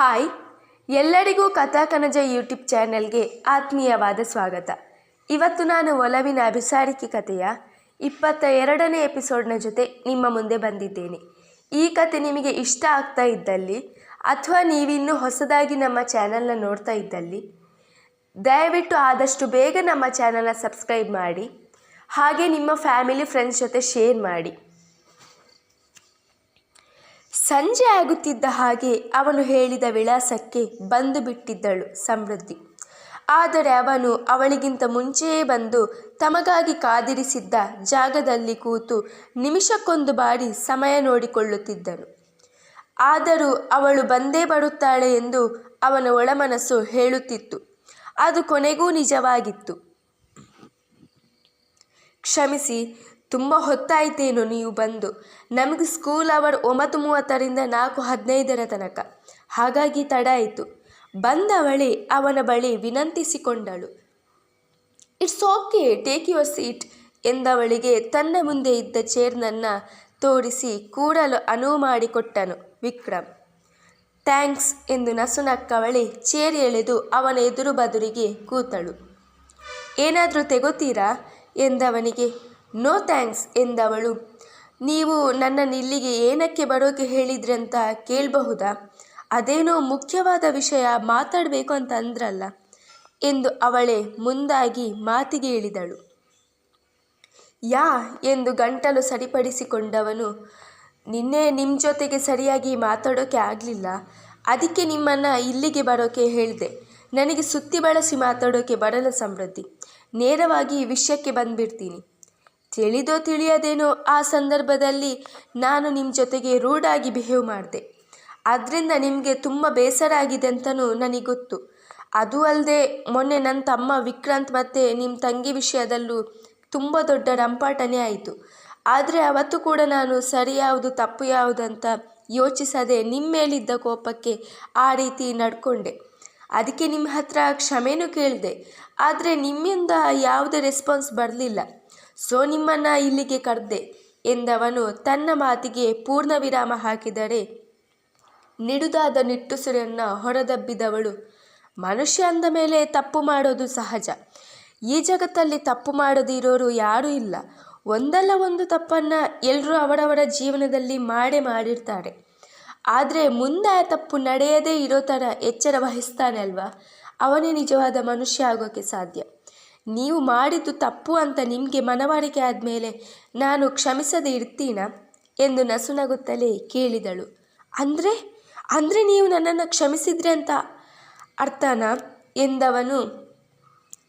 Hi. ಎಲ್ಲರಿಗೂ ಕಥಾಕನಜ YouTube ಚಾನೆಲ್ಗೆ ಆತ್ಮೀಯವಾದ ಸ್ವಾಗತ. ಇವತ್ತು ನಾನು ಒಲವಿನ ಅಭಿಸಾರಿಕೆ ಕಥೆಯ ಇಪ್ಪತ್ತ ಎರಡನೇ ಎಪಿಸೋಡ್ನ ಜೊತೆ ನಿಮ್ಮ ಮುಂದೆ ಬಂದಿದ್ದೇನೆ. ಈ ಕತೆ ನಿಮಗೆ ಇಷ್ಟ ಆಗ್ತಾ ಇದ್ದಲ್ಲಿ ಅಥವಾ ನೀವಿನ್ನೂ ಹೊಸದಾಗಿ ನಮ್ಮ ಚಾನಲ್ನ ನೋಡ್ತಾ ಇದ್ದಲ್ಲಿ, ದಯವಿಟ್ಟು ಆದಷ್ಟು ಬೇಗ ನಮ್ಮ ಚಾನಲ್ನ ಸಬ್ಸ್ಕ್ರೈಬ್ ಮಾಡಿ, ಹಾಗೆ ನಿಮ್ಮ ಫ್ಯಾಮಿಲಿ, ಫ್ರೆಂಡ್ಸ್ ಜೊತೆ ಶೇರ್ ಮಾಡಿ. ಸಂಜೆ ಆಗುತ್ತಿದ್ದ ಹಾಗೆ ಅವನು ಹೇಳಿದ ವಿಳಾಸಕ್ಕೆ ಬಂದು ಬಿಟ್ಟಿದ್ದಳು ಸಮೃದ್ಧಿ. ಆದರೆ ಅವನು ಅವಳಿಗಿಂತ ಮುಂಚೆಯೇ ಬಂದು ತಮಗಾಗಿ ಕಾದಿರಿಸಿದ್ದ ಜಾಗದಲ್ಲಿ ಕೂತು ನಿಮಿಷಕ್ಕೊಂದು ಬಾರಿ ಸಮಯ ನೋಡಿಕೊಳ್ಳುತ್ತಿದ್ದನು. ಆದರೂ ಅವಳು ಬಂದೇ ಬರುತ್ತಾಳೆ ಎಂದು ಅವನ ಒಳಮನಸ್ಸು ಹೇಳುತ್ತಿತ್ತು. ಅದು ಕೊನೆಗೂ ನಿಜವಾಗಿತ್ತು. ಕ್ಷಮಿಸಿ ತುಂಬ ಹೊತ್ತಾಯಿತೇನೋ ನೀವು ಬಂದು. ನಮಗೆ ಸ್ಕೂಲ್ ಅವರ್ ಒಂಬತ್ತು ಮೂವತ್ತರಿಂದ ನಾಲ್ಕು ಹದಿನೈದರ ತನಕ. ಹಾಗಾಗಿ ತಡ ಆಯಿತು. ಬಂದವಳೆ ಅವನ ಬಳಿ ವಿನಂತಿಸಿಕೊಂಡಳು. It's okay, take your seat, ಎಂದವಳಿಗೆ ತನ್ನ ಮುಂದೆ ಇದ್ದ ಚೇರ್ನನ್ನು ತೋರಿಸಿ ಕೂಡಲು ಅನುವು ಮಾಡಿಕೊಟ್ಟನು ವಿಕ್ರಮ್. ಥ್ಯಾಂಕ್ಸ್, ಎಂದು ನಸುನಕ್ಕವಳಿ ಚೇರ್ ಎಳೆದು ಅವನ ಎದುರು ಬದುರಿಗೆ ಕೂತಳು. ಏನಾದರೂ ತೆಗೋತೀರಾ? ಎಂದವನಿಗೆ ನೋ ಥ್ಯಾಂಕ್ಸ್ ಎಂದವಳು. ನೀವು ನನ್ನನ್ನು ಇಲ್ಲಿಗೆ ಏನಕ್ಕೆ ಬರೋಕೆ ಹೇಳಿದ್ರಂತ ಕೇಳಬಹುದಾ? ಅದೇನೋ ಮುಖ್ಯವಾದ ವಿಷಯ ಮಾತಾಡಬೇಕು ಅಂತ ಅಂದ್ರಲ್ಲ ಎಂದು ಅವಳೇ ಮುಂದಾಗಿ ಮಾತಿಗೆ ಇಳಿದಳು. ಯಾ ಎಂದು ಗಂಟಲು ಸರಿಪಡಿಸಿಕೊಂಡವನು, ನಿನ್ನೆ ನಿಮ್ಮ ಜೊತೆಗೆ ಸರಿಯಾಗಿ ಮಾತಾಡೋಕೆ ಆಗಲಿಲ್ಲ. ಅದಕ್ಕೆ ನಿಮ್ಮನ್ನು ಇಲ್ಲಿಗೆ ಬರೋಕೆ ಹೇಳಿದೆ. ನನಗೆ ಸುತ್ತಿ ಬಳಸಿ ಮಾತಾಡೋಕೆ ಬರಲ್ಲ ಸಮೃದ್ಧಿ. ನೇರವಾಗಿ ವಿಷಯಕ್ಕೆ ಬಂದ್ಬಿಡ್ತೀನಿ. ತಿಳಿದೋ ತಿಳಿಯದೇನೋ ಆ ಸಂದರ್ಭದಲ್ಲಿ ನಾನು ನಿಮ್ಮ ಜೊತೆಗೆ ರೂಢಾಗಿ ಬಿಹೇವ್ ಮಾಡಿದೆ. ಅದರಿಂದ ನಿಮಗೆ ತುಂಬ ಬೇಸರ ಆಗಿದೆ ಅಂತಲೂ ನನಗೆ ಗೊತ್ತು ಅದು ಅಲ್ಲದೆ ಮೊನ್ನೆ ನನ್ನ ತಮ್ಮ ವಿಕ್ರಾಂತ್ ಮತ್ತು ನಿಮ್ಮ ತಂಗಿ ವಿಷಯದಲ್ಲೂ ತುಂಬ ದೊಡ್ಡ ರಂಪಾಟನೆ ಆಯಿತು. ಆದರೆ ಅವತ್ತು ಕೂಡ ನಾನು ಸರಿ ಯಾವುದು, ತಪ್ಪು ಯಾವುದಂತ ಯೋಚಿಸದೆ ನಿಮ್ಮ ಮೇಲಿದ್ದ ಕೋಪಕ್ಕೆ ಆ ರೀತಿ ನಡ್ಕೊಂಡೆ. ಅದಕ್ಕೆ ನಿಮ್ಮ ಹತ್ರ ಕ್ಷಮೆನೂ ಕೇಳಿದೆ. ಆದರೆ ನಿಮ್ಮಿಂದ ಯಾವುದೇ ರೆಸ್ಪಾನ್ಸ್ ಬರಲಿಲ್ಲ. ಸೊ ನಿಮ್ಮನ್ನು ಇಲ್ಲಿಗೆ ಕರೆದೆ ಎಂದವನು ತನ್ನ ಮಾತಿಗೆ ಪೂರ್ಣ ವಿರಾಮ ಹಾಕಿದರೆ ನಿಡುದಾದ ನಿಟ್ಟುಸಿರನ್ನು ಹೊರದಬ್ಬಿದವಳು. ಮನುಷ್ಯ ಅಂದ ಮೇಲೆ ತಪ್ಪು ಮಾಡೋದು ಸಹಜ. ಈ ಜಗತ್ತಲ್ಲಿ ತಪ್ಪು ಮಾಡದಿರೋರು ಯಾರೂ ಇಲ್ಲ. ಒಂದಲ್ಲ ಒಂದು ತಪ್ಪನ್ನು ಎಲ್ಲರೂ ಅವರವರ ಜೀವನದಲ್ಲಿ ಮಾಡೇ ಮಾಡಿರ್ತಾರೆ. ಆದರೆ ಮುಂದೆ ಆ ತಪ್ಪು ನಡೆಯದೇ ಇರೋ ಥರ ಎಚ್ಚರ ವಹಿಸ್ತಾನೆ ಅಲ್ವಾ? ಅವನೇ ನಿಜವಾದ ಮನುಷ್ಯ ಆಗೋಕ್ಕೆ ಸಾಧ್ಯ. ನೀವು ಮಾಡಿದ್ದು ತಪ್ಪು ಅಂತ ನಿಮಗೆ ಮನವರಿಕೆ ಆದಮೇಲೆ ನಾನು ಕ್ಷಮಿಸದೆ ಇರ್ತೀನಾ? ಎಂದು ನಸುನಗುತ್ತಲೇ ಕೇಳಿದಳು. ಅಂದರೆ? ಅಂದರೆ ನೀವು ನನ್ನನ್ನು ಕ್ಷಮಿಸಿದ್ರಿ ಅಂತ ಅರ್ಥನಾ? ಎಂದವನು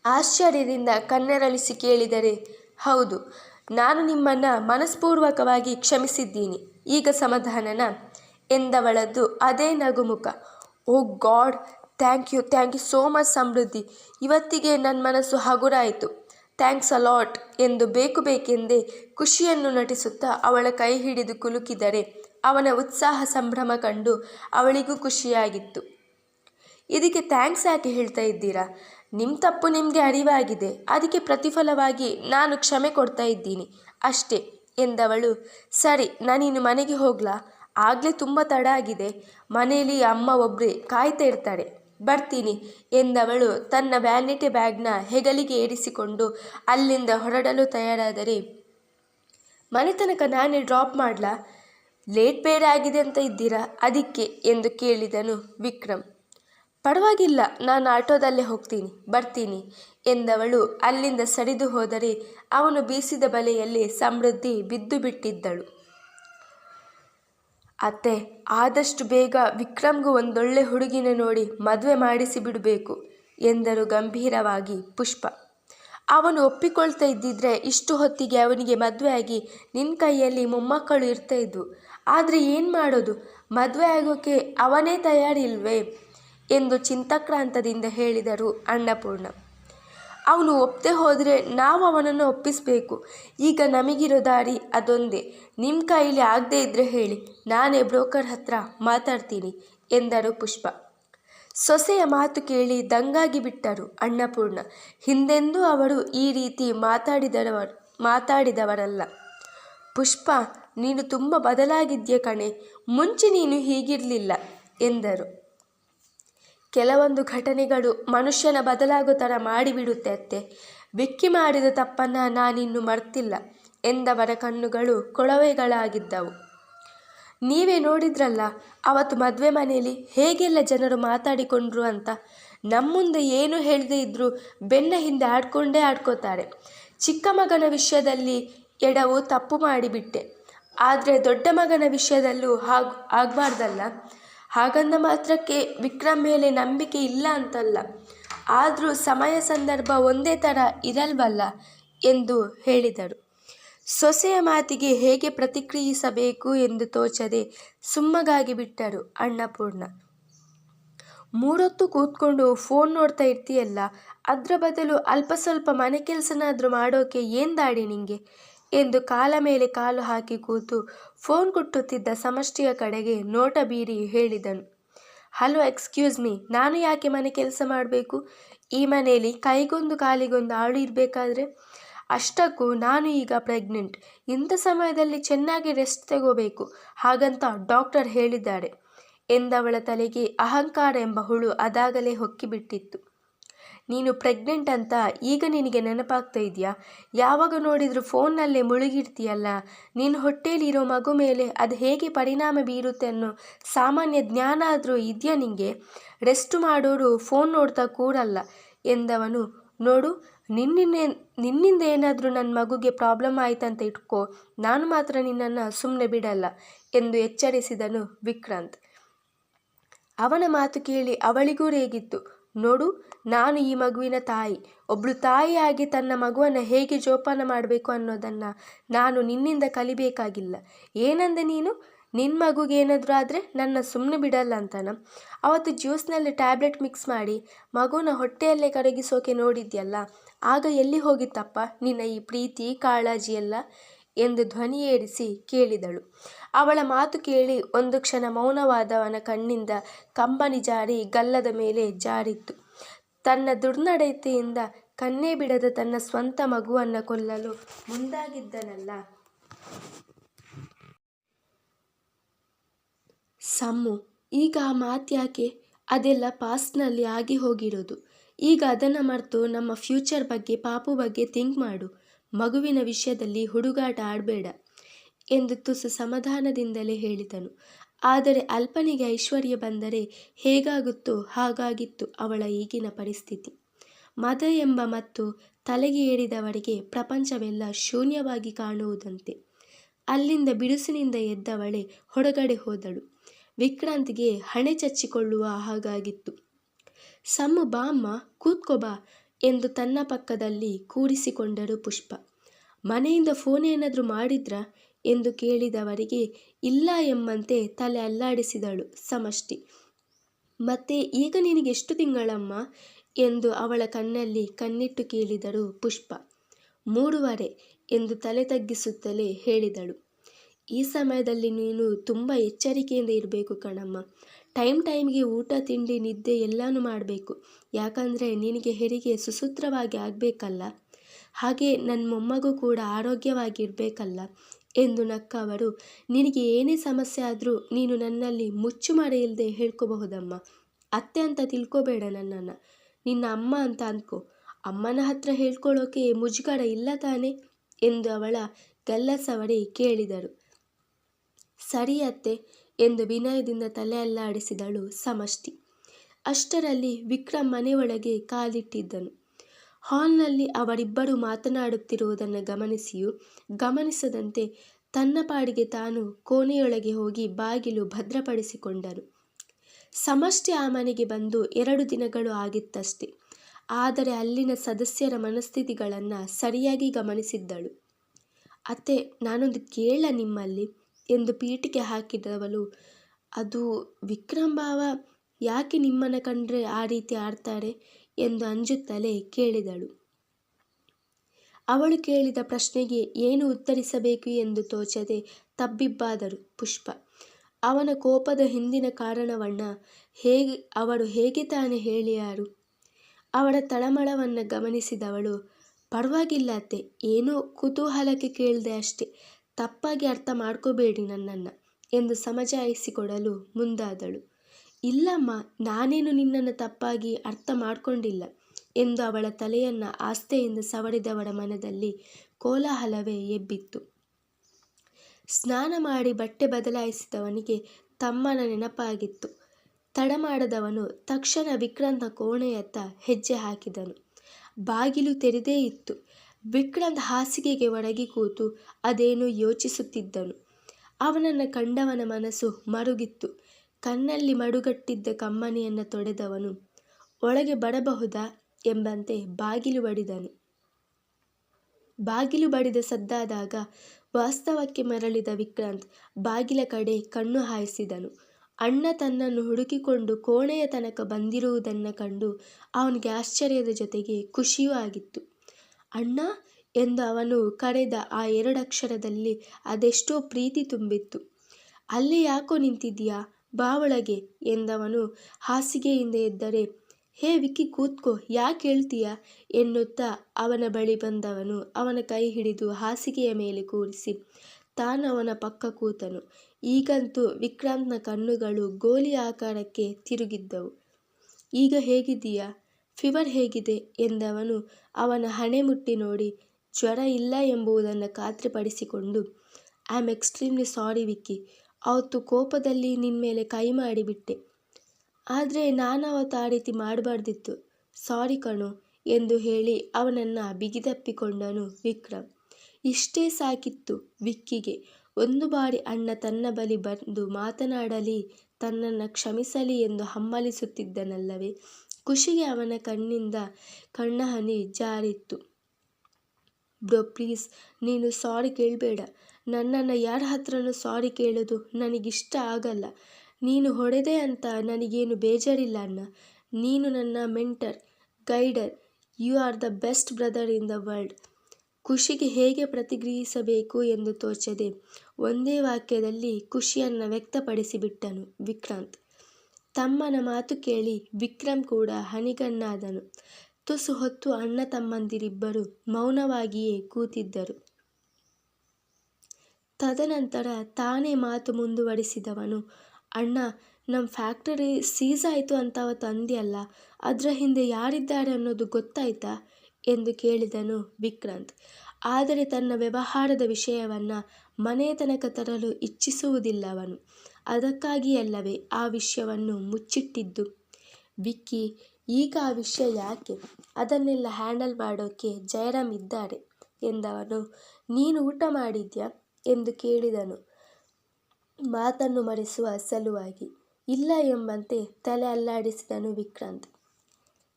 ಆಶ್ಚರ್ಯದಿಂದ ಕಣ್ಣರಳಿಸಿ ಕೇಳಿದರೆ, ಹೌದು, ನಾನು ನಿಮ್ಮನ್ನು ಮನಸ್ಪೂರ್ವಕವಾಗಿ ಕ್ಷಮಿಸಿದ್ದೀನಿ, ಈಗ ಸಮಾಧಾನನ? ಎಂದವಳದ್ದು ಅದೇ ನಗುಮುಖ. ಓ God thank you thank you so much Samruddhi. ಇವತ್ತಿಗೆ ನನ್ನ ಮನಸ್ಸು ಹಗುರಾಯಿತು. ಥ್ಯಾಂಕ್ಸ್ ಅಲಾಟ್ ಎಂದು ಬೇಕು ಬೇಕೆಂದೇ ಖುಷಿಯನ್ನು ನಟಿಸುತ್ತಾ ಅವಳ ಕೈ ಹಿಡಿದು ಕುಲುಕಿದರೆ ಅವನ ಉತ್ಸಾಹ ಸಂಭ್ರಮ ಕಂಡು ಅವಳಿಗೂ ಖುಷಿಯಾಗಿತ್ತು. ಇದಕ್ಕೆ ಥ್ಯಾಂಕ್ಸ್ ಯಾಕೆ ಹೇಳ್ತಾ ಇದ್ದೀರಾ? ನಿಮ್ಮ ತಪ್ಪು ನಿಮಗೆ ಅರಿವಾಗಿದೆ. ಅದಕ್ಕೆ ಪ್ರತಿಫಲವಾಗಿ ನಾನು ಕ್ಷಮೆ ಕೊಡ್ತಾ ಇದ್ದೀನಿ. ಅಷ್ಟೇ ಎಂದವಳು, ಸರಿ, ನಾನಿನ್ನು ಮನೆಗೆ ಹೋಗ್ಲಾ? ಆಗಲೇ ತುಂಬ ತಡ ಆಗಿದೆ. ಮನೆಯಲ್ಲಿ ಅಮ್ಮ ಒಬ್ಬರೇ ಕಾಯ್ತಾ ಇರ್ತಾರೆ. ಬರ್ತೀನಿ ಎಂದವಳು ತನ್ನ ವ್ಯಾನಿಟಿ ಬ್ಯಾಗ್ನ ಹೆಗಲಿಗೆ ಏರಿಸಿಕೊಂಡು ಅಲ್ಲಿಂದ ಹೊರಡಲು ತಯಾರಾದರೆ ಮನೆ ತನಕ ನಾನೇ ಡ್ರಾಪ್ ಮಾಡಲಾ? ಲೇಟ್ ಬೇರೆ ಆಗಿದೆ ಅಂತ ಇದ್ದೀರಾ? ಅದಕ್ಕೆ ಎಂದು ಕೇಳಿದನು ವಿಕ್ರಮ್. ಪರವಾಗಿಲ್ಲ, ನಾನು ಆಟೋದಲ್ಲೇ ಹೋಗ್ತೀನಿ, ಬರ್ತೀನಿ ಎಂದವಳು ಅಲ್ಲಿಂದ ಸರಿದು ಹೋದರೆ ಅವನು ಬೀಸಿದ ಬಲೆಯಲ್ಲಿ ಸಮೃದ್ಧಿ ಬಿದ್ದು ಬಿಟ್ಟಿದ್ದಳು ಅತ್ತೆ, ಆದಷ್ಟು ಬೇಗ ವಿಕ್ರಮ್ಗೂ ಒಂದೊಳ್ಳೆ ಹುಡುಗಿನ ನೋಡಿ ಮದುವೆ ಮಾಡಿಸಿ ಬಿಡಬೇಕು, ಎಂದರು ಗಂಭೀರವಾಗಿ ಪುಷ್ಪ. ಅವನು ಒಪ್ಪಿಕೊಳ್ತಾ ಇದ್ದಿದ್ರೆ ಇಷ್ಟು ಹೊತ್ತಿಗೆ ಅವನಿಗೆ ಮದುವೆ ಆಗಿ ನಿನ್ನ ಕೈಯಲ್ಲಿ ಮೊಮ್ಮಕ್ಕಳು ಇರ್ತಾ ಇದ್ವು. ಆದರೆ ಏನು ಮಾಡೋದು? ಮದುವೆ ಆಗೋಕ್ಕೆ ಅವನೇ ತಯಾರಿಲ್ವೇ? ಎಂದು ಚಿಂತಾಕ್ರಾಂತದಿಂದ ಹೇಳಿದರು ಅನ್ನಪೂರ್ಣ. ಅವನು ಒಪ್ಪದೆ ಹೋದರೆ ನಾವು ಅವನನ್ನು ಒಪ್ಪಿಸಬೇಕು. ಈಗ ನಮಗಿರೋ ದಾರಿ ಅದೊಂದೇ. ನಿಮ್ಮ ಕೈಲಿ ಆಗದೇ ಇದ್ದರೆ ಹೇಳಿ, ನಾನೇ ಬ್ರೋಕರ್ ಹತ್ರ ಮಾತಾಡ್ತೀನಿ, ಎಂದರು ಪುಷ್ಪ. ಸೊಸೆಯ ಮಾತು ಕೇಳಿ ದಂಗಾಗಿ ಬಿಟ್ಟರು ಅನ್ನಪೂರ್ಣ. ಹಿಂದೆಂದೂ ಅವರು ಈ ರೀತಿ ಮಾತಾಡಿದವ ಮಾತಾಡಿದವರಲ್ಲ. ಪುಷ್ಪ, ನೀನು ತುಂಬ ಬದಲಾಗಿದ್ಯ ಕಣೆ, ಮುಂಚೆ ನೀನು ಹೀಗಿರಲಿಲ್ಲ, ಎಂದರು. ಕೆಲವೊಂದು ಘಟನೆಗಳು ಮನುಷ್ಯನ ಬದಲಾಗೋ ಥರ ಮಾಡಿಬಿಡುತ್ತೆ ಅತ್ತೆ. ವಿಕ್ಕಿ ಮಾಡಿದ ತಪ್ಪನ್ನು ನಾನಿನ್ನು ಮರ್ತಿಲ್ಲ ಎಂದವರ ಕಣ್ಣುಗಳು ಕೊಳವೆಗಳಾಗಿದ್ದವು. ನೀವೇ ನೋಡಿದ್ರಲ್ಲ, ಅವತ್ತು ಮದುವೆ ಮನೆಯಲ್ಲಿ ಹೇಗೆಲ್ಲ ಜನರು ಮಾತಾಡಿಕೊಂಡ್ರು ಅಂತ. ನಮ್ಮ ಮುಂದೆ ಏನು ಹೇಳದೇ ಇದ್ದರೂ ಬೆನ್ನ ಹಿಂದೆ ಆಡ್ಕೊಂಡೇ ಆಡ್ಕೋತಾರೆ. ಚಿಕ್ಕ ಮಗನ ವಿಷಯದಲ್ಲಿ ಎಡವು ತಪ್ಪು ಮಾಡಿಬಿಟ್ಟೆ. ಆದರೆ ದೊಡ್ಡ ಮಗನ ವಿಷಯದಲ್ಲೂ ಹಾಗೆ ಆಗಬಾರ್ದಲ್ಲ. ಹಾಗಂದ ಮಾತ್ರಕ್ಕೆ ವಿಕ್ರಮ್ ಮೇಲೆ ನಂಬಿಕೆ ಇಲ್ಲ ಅಂತಲ್ಲ. ಆದರೂ ಸಮಯ ಸಂದರ್ಭ ಒಂದೇ ಥರ ಇರಲ್ವಲ್ಲ ಎಂದು ಹೇಳಿದರು. ಸೊಸೆಯ ಮಾತಿಗೆ ಹೇಗೆ ಪ್ರತಿಕ್ರಿಯಿಸಬೇಕು ಎಂದು ತೋಚದೆ ಸುಮ್ಮಗಾಗಿ ಬಿಟ್ಟರು ಅಣ್ಣಪೂರ್ಣ ಮೂರೊತ್ತು ಕೂತ್ಕೊಂಡು ಫೋನ್ ನೋಡ್ತಾ ಇರ್ತೀಯಲ್ಲ, ಅದರ ಬದಲು ಅಲ್ಪ ಸ್ವಲ್ಪ ಮನೆ ಕೆಲಸನಾದರೂ ಮಾಡೋಕೆ ಏನು ದಾಡಿ ನಿಂಗೆ? ಎಂದು ಕಾಲ ಮೇಲೆ ಕಾಲು ಹಾಕಿ ಕೂತು ಫೋನ್ ಕುಟ್ಟುತ್ತಿದ್ದ ಸಮಷ್ಟಿಯ ಕಡೆಗೆ ನೋಟ ಬೀರಿ ಹೇಳಿದನು. ಹಲೋ, ಎಕ್ಸ್ಕ್ಯೂಸ್ ಮೀ, ನಾನು ಯಾಕೆ ಮನೆ ಕೆಲಸ ಮಾಡಬೇಕು? ಈ ಮನೆಯಲ್ಲಿ ಕೈಗೊಂದು ಕಾಲಿಗೊಂದು ಆಳು ಇರಬೇಕಾದ್ರೆ? ಅಷ್ಟಕ್ಕೂ ನಾನು ಈಗ ಪ್ರೆಗ್ನೆಂಟ್. ಇಂಥ ಸಮಯದಲ್ಲಿ ಚೆನ್ನಾಗಿ ರೆಸ್ಟ್ ತಗೋಬೇಕು, ಹಾಗಂತ ಡಾಕ್ಟರ್ ಹೇಳಿದ್ದಾರೆ. ಎಂದವಳ ತಲೆಗೆ ಅಹಂಕಾರ ಎಂಬ ಹುಳು ಅದಾಗಲೇ ಹೊಕ್ಕಿಬಿಟ್ಟಿತ್ತು. ನೀನು ಪ್ರೆಗ್ನೆಂಟ್ ಅಂತ ಈಗ ನಿನಗೆ ನೆನಪಾಗ್ತಾ ಇದೆಯಾ? ಯಾವಾಗ ನೋಡಿದರೂ ಫೋನ್ನಲ್ಲೇ ಮುಳುಗಿರ್ತೀಯಲ್ಲ? ನಿನ್ನ ಹೊಟ್ಟೆಯಲ್ಲಿರೋ ಮಗು ಮೇಲೆ ಅದು ಹೇಗೆ ಪರಿಣಾಮ ಬೀರುತ್ತೆ ಅನ್ನೋ ಸಾಮಾನ್ಯ ಜ್ಞಾನ ಆದರೂ ಇದೆಯಾ ನಿನಗೆ ರೆಸ್ಟ್ ಮಾಡೋರು ಫೋನ್ ನೋಡ್ತಾ ಕೂರಲ್ಲ ಎಂದವನು. ನೋಡು, ನಿನ್ನಿನ್ನೇ, ನಿನ್ನಿಂದ ಏನಾದರೂ ನನ್ನ ಮಗುಗೆ ಪ್ರಾಬ್ಲಮ್ ಆಯ್ತಂತ ಇಟ್ಕೋ. ನಾನು ಮಾತ್ರ ನಿನ್ನನ್ನು ಸುಮ್ಮನೆ ಬಿಡಲ್ಲ ಎಂದು ಎಚ್ಚರಿಸಿದನು ವಿಕ್ರಾಂತ್. ಅವನ ಮಾತು ಕೇಳಿ ಅವಳಿಗೂ ರೇಗಿತ್ತು. ನೋಡು, ನಾನು ಈ ಮಗುವಿನ ತಾಯಿ. ಒಬ್ಳು ತಾಯಿಯಾಗಿ ತನ್ನ ಮಗುವನ್ನು ಹೇಗೆ ಜೋಪಾನ ಮಾಡಬೇಕು ಅನ್ನೋದನ್ನು ನಾನು ನಿನ್ನಿಂದ ಕಲಿಬೇಕಾಗಿಲ್ಲ. ಏನಂದೆ ನೀನು? ನಿನ್ನ ಮಗುಗೆ ಏನಾದರೂ ಆದರೆ ನನ್ನ ಸುಮ್ಮನೆ ಬಿಡಲ್ಲ ಅಂತನ? ಅವತ್ತು ಜ್ಯೂಸ್ನಲ್ಲಿ ಟ್ಯಾಬ್ಲೆಟ್ ಮಿಕ್ಸ್ ಮಾಡಿ ಮಗುನ ಹೊಟ್ಟೆಯಲ್ಲೇ ಕರಗಿಸೋಕೆ ನೋಡಿದ್ಯಲ್ಲ, ಆಗ ಎಲ್ಲಿ ಹೋಗಿತ್ತಪ್ಪ ನಿನ್ನ ಈ ಪ್ರೀತಿ ಕಾಳಜಿ ಎಲ್ಲ ಎಂದು ಧ್ವನಿ ಏರಿಸಿ ಕೇಳಿದಳು. ಅವಳ ಮಾತು ಕೇಳಿ ಒಂದು ಕ್ಷಣ ಮೌನವಾದವನ ಕಣ್ಣಿಂದ ಕಂಬನಿ ಜಾರಿ ಗಲ್ಲದ ಮೇಲೆ ಜಾರಿತ್ತು. ತನ್ನ ದುರ್ನಡತೆಯಿಂದ ಕನ್ನೇ ಬಿಡದ ತನ್ನ ಸ್ವಂತ ಮಗುವನ್ನು ಕೊಲ್ಲಲು ಮುಂದಾಗಿದ್ದನಲ್ಲ. ಸಮ್ಮು, ಈಗ ಆ ಮಾತ್ಯಾಕೆ? ಅದೆಲ್ಲ ಪಾಸ್ಟ್ನಲ್ಲಿ ಆಗಿ ಹೋಗಿರೋದು. ಈಗ ಅದನ್ನು ಮರೆತು ನಮ್ಮ ಫ್ಯೂಚರ್ ಬಗ್ಗೆ, ಪಾಪು ಬಗ್ಗೆ ಥಿಂಕ್ ಮಾಡು. ಮಗುವಿನ ವಿಷಯದಲ್ಲಿ ಹುಡುಗಾಟ ಆಡಬೇಡ. ಎಂದು ತುಸು ಸಮಾಧಾನದಿಂದಲೇ ಹೇಳಿದನು. ಆದರೆ ಅಲ್ಪನಿಗೆ ಐಶ್ವರ್ಯ ಬಂದರೆ ಹೇಗಾಗುತ್ತೋ ಹಾಗಾಗಿತ್ತು ಅವಳ ಈಗಿನ ಪರಿಸ್ಥಿತಿ. ಮದ ಎಂಬ ಮತ್ತು ತಲೆಗೆ ಏರಿದವರಿಗೆ ಪ್ರಪಂಚವೆಲ್ಲ ಶೂನ್ಯವಾಗಿ ಕಾಣುವುದಂತೆ. ಅಲ್ಲಿಂದ ಬಿಡುಸಿನಿಂದ ಎದ್ದವಳೆ ಹೊರಗಡೆ ಹೋದಳು. ವಿಕ್ರಾಂತ್ಗೆ ಹಣೆ ಚಚ್ಚಿಕೊಳ್ಳುವ ಹಾಗಾಗಿತ್ತು. ಸಮ್ಮು ಬಾಮ್ಮ ಕೂತ್ಕೋ ಬಾ ಎಂದು ತನ್ನ ಪಕ್ಕದಲ್ಲಿ ಕೂರಿಸಿಕೊಂಡರು ಪುಷ್ಪ. ಮನೆಯಿಂದ ಫೋನ್ ಏನಾದರೂ ಮಾಡಿದ್ರಾ? ಎಂದು ಕೇಳಿದವರಿಗೆ, ಇಲ್ಲ ಎಂಬಂತೆ ತಲೆ ಅಲ್ಲಾಡಿಸಿದಳು ಸಮಷ್ಟಿ. ಮತ್ತೆ, ಈಗ ನಿನಗೆ ಎಷ್ಟು ತಿಂಗಳಮ್ಮ? ಎಂದು ಅವಳ ಕಣ್ಣಲ್ಲಿ ಕಣ್ಣಿಟ್ಟು ಕೇಳಿದರು ಪುಷ್ಪ. ಮೂರುವರೆ ಎಂದು ತಲೆ ತಗ್ಗಿಸುತ್ತಲೇ ಹೇಳಿದಳು. ಈ ಸಮಯದಲ್ಲಿ ನೀನು ತುಂಬ ಎಚ್ಚರಿಕೆಯಿಂದ ಇರಬೇಕು ಕಣಮ್ಮ. ಟೈಮ್ ಟೈಮ್ಗೆ ಊಟ, ತಿಂಡಿ, ನಿದ್ದೆ ಎಲ್ಲನೂ ಮಾಡಬೇಕು. ಯಾಕಂದರೆ ನಿನಗೆ ಹೆರಿಗೆ ಸುಸೂತ್ರವಾಗಿ ಆಗಬೇಕಲ್ಲ. ಹಾಗೆ ನನ್ನ ಮೊಮ್ಮಗೂ ಕೂಡ ಆರೋಗ್ಯವಾಗಿರಬೇಕಲ್ಲ. ಎಂದು ನಕ್ಕ ಅವರು, ನಿನಗೆ ಏನೇ ಸಮಸ್ಯೆ ಆದರೂ ನೀನು ನನ್ನಲ್ಲಿ ಮುಚ್ಚು ಇಲ್ಲದೆ ಹೇಳ್ಕೋಬಹುದಮ್ಮ. ಅತ್ತೆ ಅಂತ ತಿಳ್ಕೊಬೇಡ ನನ್ನನ್ನು. ನಿನ್ನ ಅಮ್ಮ ಅಂತ ಅಂದ್ಕೋ. ಅಮ್ಮನ ಹತ್ರ ಹೇಳ್ಕೊಳ್ಳೋಕೆ ಮುಜುಗರ ಇಲ್ಲ ತಾನೆ? ಎಂದು ಅವಳ ಗಲ್ಲಸವಡಿ ಕೇಳಿದರು. ಸರಿ ಅತ್ತೆ, ಎಂದು ವಿನಯದಿಂದ ತಲೆಯಲ್ಲಾಡಿಸಿದಳು ಸಮಷ್ಟಿ. ಅಷ್ಟರಲ್ಲಿ ವಿಕ್ರಮ್ ಮನೆಯೊಳಗೆ ಕಾಲಿಟ್ಟಿದ್ದನು. ಹಾಲ್ನಲ್ಲಿ ಅವರಿಬ್ಬರು ಮಾತನಾಡುತ್ತಿರುವುದನ್ನು ಗಮನಿಸಿಯೂ ಗಮನಿಸದಂತೆ ತನ್ನ ಪಾಡಿಗೆ ತಾನು ಕೋಣೆಯೊಳಗೆ ಹೋಗಿ ಬಾಗಿಲು ಭದ್ರಪಡಿಸಿಕೊಂಡನು ಸಮಷ್ಟಿ ಆ ಮನೆಗೆ ಬಂದು ಎರಡು ದಿನಗಳು ಆಗಿತ್ತಷ್ಟೆ. ಆದರೆ ಅಲ್ಲಿನ ಸದಸ್ಯರ ಮನಸ್ಥಿತಿಗಳನ್ನು ಸರಿಯಾಗಿ ಗಮನಿಸಿದ್ದಳು. ಅತ್ತೆ ನಾನೊಂದು ಕೇಳ ನಿಮ್ಮಲ್ಲಿ ಎಂದು ಪೀಠಿಕೆ ಹಾಕಿದವಳು. ಅದು ವಿಕ್ರಮ್ ಭಾವ ಯಾಕೆ ನಿಮ್ಮನ್ನು ಕಂಡ್ರೆ ಆ ರೀತಿ ಆಡ್ತಾರೆ? ಎಂದು ಅಂಜುತ್ತಲೇ ಕೇಳಿದಳು. ಅವಳು ಕೇಳಿದ ಪ್ರಶ್ನೆಗೆ ಏನು ಉತ್ತರಿಸಬೇಕು ಎಂದು ತೋಚದೆ ತಬ್ಬಿಬ್ಬಾದರು ಪುಷ್ಪ. ಅವನ ಕೋಪದ ಹಿಂದಿನ ಕಾರಣವನ್ನ ಹೇಗೆ ಅವರು ಹೇಗೆ ತಾನೆ ಹೇಳಿಯಾರು ಅವಳ ತಳಮಳವನ್ನು ಗಮನಿಸಿದವಳು, ಪರವಾಗಿಲ್ಲ ಅತ್ತೆ, ಏನೋ ಕುತೂಹಲಕ್ಕೆ ಕೇಳಿದೆ ಅಷ್ಟೆ, ತಪ್ಪಾಗಿ ಅರ್ಥ ಮಾಡ್ಕೋಬೇಡಿ ನನ್ನನ್ನು ಎಂದು ಸಮಜಾಯಿಸಿಕೊಡಲು ಮುಂದಾದಳು. ಇಲ್ಲಮ್ಮ, ನಾನೇನು ನಿನ್ನನ್ನು ತಪ್ಪಾಗಿ ಅರ್ಥ ಮಾಡಿಕೊಂಡಿಲ್ಲ ಎಂದು ಅವಳ ತಲೆಯನ್ನು ಆಸ್ತೆಯಿಂದ ಸವರಿದವಳ ಮನದಲ್ಲಿ ಕೋಲಾಹಲವೇ ಎಬ್ಬಿತ್ತು. ಸ್ನಾನ ಮಾಡಿ ಬಟ್ಟೆ ಬದಲಾಯಿಸಿದವನಿಗೆ ತಮ್ಮನ ನೆನಪಾಗಿತ್ತು. ತಡಮಾಡದವನು ತಕ್ಷಣ ವಿಕ್ರಂತ ಕೋಣೆಯತ್ತ ಹೆಜ್ಜೆ ಹಾಕಿದನು. ಬಾಗಿಲು ತೆರೆದೇ ಇತ್ತು. ವಿಕ್ರಾಂತ್ ಹಾಸಿಗೆಗೆ ಒಡಗಿ ಕೂತು ಅದೇನೋ ಯೋಚಿಸುತ್ತಿದ್ದನು. ಅವನನ್ನು ಕಂಡವನ ಮನಸ್ಸು ಮರುಗಿತ್ತು. ಕಣ್ಣಲ್ಲಿ ಮಡುಗಟ್ಟಿದ್ದ ಕಮ್ಮನಿಯನ್ನು ತೊಡೆದವನು ಒಳಗೆ ಬರಬಹುದಾ ಎಂಬಂತೆ ಬಾಗಿಲು ಬಡಿದನು. ಬಾಗಿಲು ಬಡಿದ ಸದ್ದಾದಾಗ ವಾಸ್ತವಕ್ಕೆ ಮರಳಿದ ವಿಕ್ರಾಂತ್ ಬಾಗಿಲ ಕಡೆ ಕಣ್ಣು ಹಾಯಿಸಿದನು. ಅಣ್ಣ ತನ್ನನ್ನು ಹುಡುಕಿಕೊಂಡು ಕೋಣೆಯ ತನಕ ಬಂದಿರುವುದನ್ನು ಕಂಡು ಅವನಿಗೆ ಆಶ್ಚರ್ಯದ ಜೊತೆಗೆ ಖುಷಿಯೂ ಆಗಿತ್ತು. ಅಣ್ಣ, ಎಂದು ಅವನು ಕರೆದ ಆ ಎರಡಕ್ಷರದಲ್ಲಿ ಅದೆಷ್ಟೋ ಪ್ರೀತಿ ತುಂಬಿತ್ತು. ಅಲ್ಲಿ ಯಾಕೋ ನಿಂತಿದ್ದೀಯಾ? ಬಾ ಒಳಗೆ ಎಂದವನು ಹಾಸಿಗೆಯಿಂದ ಎದ್ದರೆ, ಹೇ ವಿಕ್ಕಿ ಕೂತ್ಕೋ, ಯಾಕೆ ಹೇಳ್ತೀಯ? ಎನ್ನುತ್ತಾ ಅವನ ಬಳಿ ಬಂದವನು ಅವನ ಕೈ ಹಿಡಿದು ಹಾಸಿಗೆಯ ಮೇಲೆ ಕೂರಿಸಿ ತಾನವನ ಪಕ್ಕ ಕೂತನು. ಈಗಂತೂ ವಿಕ್ರಾಂತ್ನ ಕಣ್ಣುಗಳು ಗೋಲಿ ಆಕಾರಕ್ಕೆ ತಿರುಗಿದ್ದವು. ಈಗ ಹೇಗಿದ್ದೀಯ? ಫೀವರ್ ಹೇಗಿದೆ, ಎಂದವನು ಅವನ ಹಣೆ ಮುಟ್ಟಿ ನೋಡಿ, ಜ್ವರ ಇಲ್ಲ ಎಂಬುದನ್ನು ಖಾತ್ರಿಪಡಿಸಿಕೊಂಡು, I am extremely sorry Vicky ಅವತ್ತು ಕೋಪದಲ್ಲಿ ನಿನ್ನ ಮೇಲೆ ಕೈ ಮಾಡಿಬಿಟ್ಟೆ. ಆದರೆ ನಾನು ಅವತ್ತು ಆ ರೀತಿ ಮಾಡಬಾರ್ದಿತ್ತು. ಸಾರಿ ಕಣು ಎಂದು ಹೇಳಿ ಅವನನ್ನು ಬಿಗಿದಪ್ಪಿಕೊಂಡನು ವಿಕ್ರಮ್. ಇಷ್ಟೇ ಸಾಕಿತ್ತು ವಿಕ್ಕಿಗೆ. ಒಂದು ಬಾರಿ ಅಣ್ಣ ತನ್ನ ಬಳಿ ಬಂದು ಮಾತನಾಡಲಿ, ತನ್ನನ್ನು ಕ್ಷಮಿಸಲಿ ಎಂದು ಹಮ್ಮಲಿಸುತ್ತಿದ್ದನಲ್ಲವೇ? ಖುಷಿಗೆ ಅವನ ಕಣ್ಣಿಂದ ಕಣ್ಣಹನಿ ಜಾರಿತ್ತು. ಬ್ರೋ, ಪ್ಲೀಸ್, ನೀನು ಸಾರಿ ಕೇಳಬೇಡ. ನನ್ನನ್ನು ಯಾರ ಹತ್ರನೂ ಸಾರಿ ಕೇಳೋದು ನನಗಿಷ್ಟ ಆಗಲ್ಲ. ನೀನು ಹೊಡೆದೆ ಅಂತ ನನಗೇನು ಬೇಜಾರಿಲ್ಲ ಅನ್ನ ನೀನು ನನ್ನ mentor, guider, you are the best brother in the world. ಖುಷಿಗೆ ಹೇಗೆ ಪ್ರತಿಕ್ರಿಯಿಸಬೇಕು ಎಂದು ತೋಚದೆ ಒಂದೇ ವಾಕ್ಯದಲ್ಲಿ ಖುಷಿಯನ್ನು ವ್ಯಕ್ತಪಡಿಸಿಬಿಟ್ಟನು ವಿಕ್ರಾಂತ್. ತಮ್ಮನ ಮಾತು ಕೇಳಿ ವಿಕ್ರಮ್ ಕೂಡ ಹನಿಗಣ್ಣಾದನು. ತುಸು ಹೊತ್ತು ಅಣ್ಣ ತಮ್ಮಂದಿರಿಬ್ಬರು ಮೌನವಾಗಿಯೇ ಕೂತಿದ್ದರು. ತದನಂತರ ತಾನೇ ಮಾತು ಮುಂದುವರಿಸಿದವನು. ಅಣ್ಣ ನಮ್ಮ ಫ್ಯಾಕ್ಟರಿ ಸೀಸ್ ಆಯಿತು ಅಂತ ಅವತ್ತು ಅಂದ್ಯಲ್ಲ ಅದರ ಹಿಂದೆ ಯಾರಿದ್ದಾರೆ ಅನ್ನೋದು ಗೊತ್ತಾಯ್ತಾ? ಎಂದು ಕೇಳಿದನು ವಿಕ್ರಾಂತ್. ಆದರೆ ತನ್ನ ವ್ಯವಹಾರದ ವಿಷಯವನ್ನು ಮನೆ ತನಕ ತರಲು ಇಚ್ಛಿಸುವುದಿಲ್ಲವನು. ಅದಕ್ಕಾಗಿಯಲ್ಲವೇ ಆ ವಿಷಯವನ್ನು ಮುಚ್ಚಿಟ್ಟಿದ್ದು? ವಿಕ್ಕಿ, ಈಗ ಆ ವಿಷಯ ಯಾಕೆ? ಅದನ್ನೆಲ್ಲ ಹ್ಯಾಂಡಲ್ ಮಾಡೋಕ್ಕೆ ಜಯರಾಮ್ ಇದ್ದಾರೆ, ಎಂದವನು. ನೀನು ಊಟ ಮಾಡಿದ್ಯಾ? ಎಂದು ಕೇಳಿದನು. ಮಾತನ್ನು ಮರೆಸುವ ಸಲುವಾಗಿ ಇಲ್ಲ ಎಂಬಂತೆ ತಲೆ ಅಲ್ಲಾಡಿಸಿದನು ವಿಕ್ರಾಂತ್.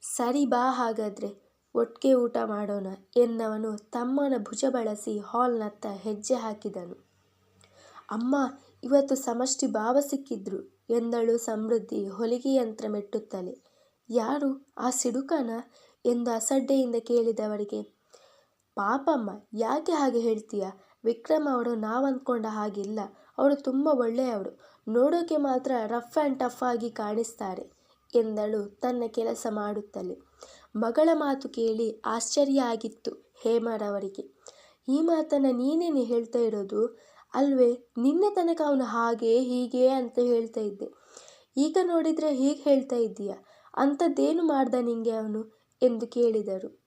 ಸರಿ ಬಾ ಹಾಗಾದರೆ, ಒಟ್ಟಿಗೆ ಊಟ ಮಾಡೋಣ ಎಂದವನು ತಮ್ಮನ ಭುಜ ಬಳಸಿ ಹಾಲ್ನತ್ತ ಹೆಜ್ಜೆ ಹಾಕಿದನು. ಅಮ್ಮ, ಇವತ್ತು ಸಮಷ್ಟಿ ಭಾವ ಸಿಕ್ಕಿದ್ರು ಎಂದಳು ಸಮೃದ್ಧಿ ಹೊಲಿಗೆ ಯಂತ್ರ ಮೆಟ್ಟುತ್ತಲೇ. ಯಾರು, ಆ ಸಿಡುಕನ? ಎಂದು ಅಸಡ್ಡೆಯಿಂದ ಕೇಳಿದವರಿಗೆ ಪಾಪಮ್ಮ, ಯಾಕೆ ಹಾಗೆ ಹೇಳ್ತೀಯ? ವಿಕ್ರಮ್ ಅವರು ನಾವು ಅಂದ್ಕೊಂಡ ಹಾಗಿಲ್ಲ. ಅವರು ತುಂಬ ಒಳ್ಳೆಯವರು ನೋಡೋಕೆ ಮಾತ್ರ ರಫ್ ಆ್ಯಂಡ್ ಟಫ್ ಆಗಿ ಕಾಣಿಸ್ತಾರೆ ಎಂದಳು ತನ್ನ ಕೆಲಸ ಮಾಡುತ್ತಲೇ. ಮಗಳ ಮಾತು ಕೇಳಿ ಆಶ್ಚರ್ಯ ಆಗಿತ್ತು ಹೇಮರವರಿಗೆ ಈ ಮಾತನ್ನು ನೀನೇನು ಹೇಳ್ತಾ ಇರೋದು? ಅಲ್ವೇ, ನಿನ್ನೆ ತನಕ ಅವನು ಹಾಗೆ, ಹೀಗೆ ಅಂತ ಹೇಳ್ತಾ ಇದ್ದೆ. ಈಗ ನೋಡಿದರೆ ಹೀಗೆ ಹೇಳ್ತಾ ಇದ್ದೀಯ? ಅಂಥದ್ದೇನು ಮಾಡ್ದ ನಿಂಗೆ ಅವನು? ಎಂದು ಕೇಳಿದರು.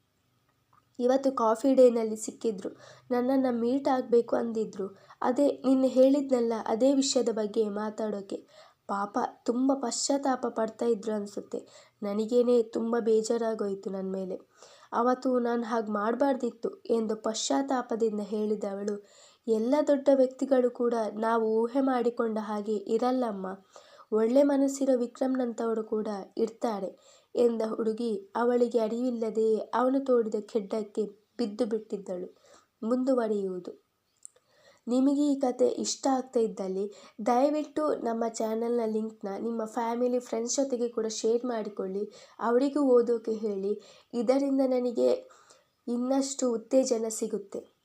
ಇವತ್ತು ಕಾಫಿ ಡೇನಲ್ಲಿ ಸಿಕ್ಕಿದ್ರು. ನನ್ನನ್ನು ಮೀಟ್ ಆಗಬೇಕು ಅಂದಿದ್ರು. ಅದೇ, ನಿನ್ನೆ ಹೇಳಿದ್ನಲ್ಲ, ಅದೇ ವಿಷಯದ ಬಗ್ಗೆ ಮಾತಾಡೋಕ್ಕೆ ಪಾಪ, ತುಂಬ ಪಶ್ಚಾತ್ತಾಪ ಪಡ್ತಾ ಇದ್ರು ಅನಿಸುತ್ತೆ. ನನಗೇನೆ ತುಂಬ ಬೇಜಾರಾಗೋಯಿತು ನನ್ನ ಮೇಲೆ. ಅವತ್ತು ನಾನು ಹಾಗೆ ಮಾಡಬಾರ್ದಿತ್ತು ಎಂದು ಪಶ್ಚಾತ್ತಾಪದಿಂದ ಹೇಳಿದವಳು, ಎಲ್ಲ ದೊಡ್ಡ ವ್ಯಕ್ತಿಗಳು ಕೂಡ ನಾವು ಊಹೆ ಮಾಡಿಕೊಂಡ ಹಾಗೆ ಇರಲ್ಲಮ್ಮ. ಒಳ್ಳೆ ಮನಸ್ಸಿರೋ ವಿಕ್ರಮ್ನಂಥವರು ಕೂಡ ಇರ್ತಾರೆ. ಎಂದ ಹುಡುಗಿ, ಅವಳಿಗೆ ಅರಿವಿಲ್ಲದೆ ಅವನು ತೋಡಿದ ಖೆಡ್ಡಕ್ಕೆ ಬಿದ್ದು ಬಿಟ್ಟಿದ್ದಳು. ಮುಂದುವರಿಯುವುದು. ನಿಮಗೆ ಈ ಕತೆ ಇಷ್ಟ ಆಗ್ತಾ ಇದ್ದಲ್ಲಿ, ದಯವಿಟ್ಟು ನಮ್ಮ ಚಾನಲ್ನ ಲಿಂಕ್ನ ನಿಮ್ಮ ಫ್ಯಾಮಿಲಿ ಫ್ರೆಂಡ್ಸ್ ಜೊತೆಗೆ ಕೂಡ ಶೇರ್ ಮಾಡಿಕೊಳ್ಳಿ. ಅವರಿಗೂ ಓದೋಕೆ ಹೇಳಿ. ಇದರಿಂದ ನನಗೆ ಇನ್ನಷ್ಟು ಉತ್ತೇಜನ ಸಿಗುತ್ತೆ.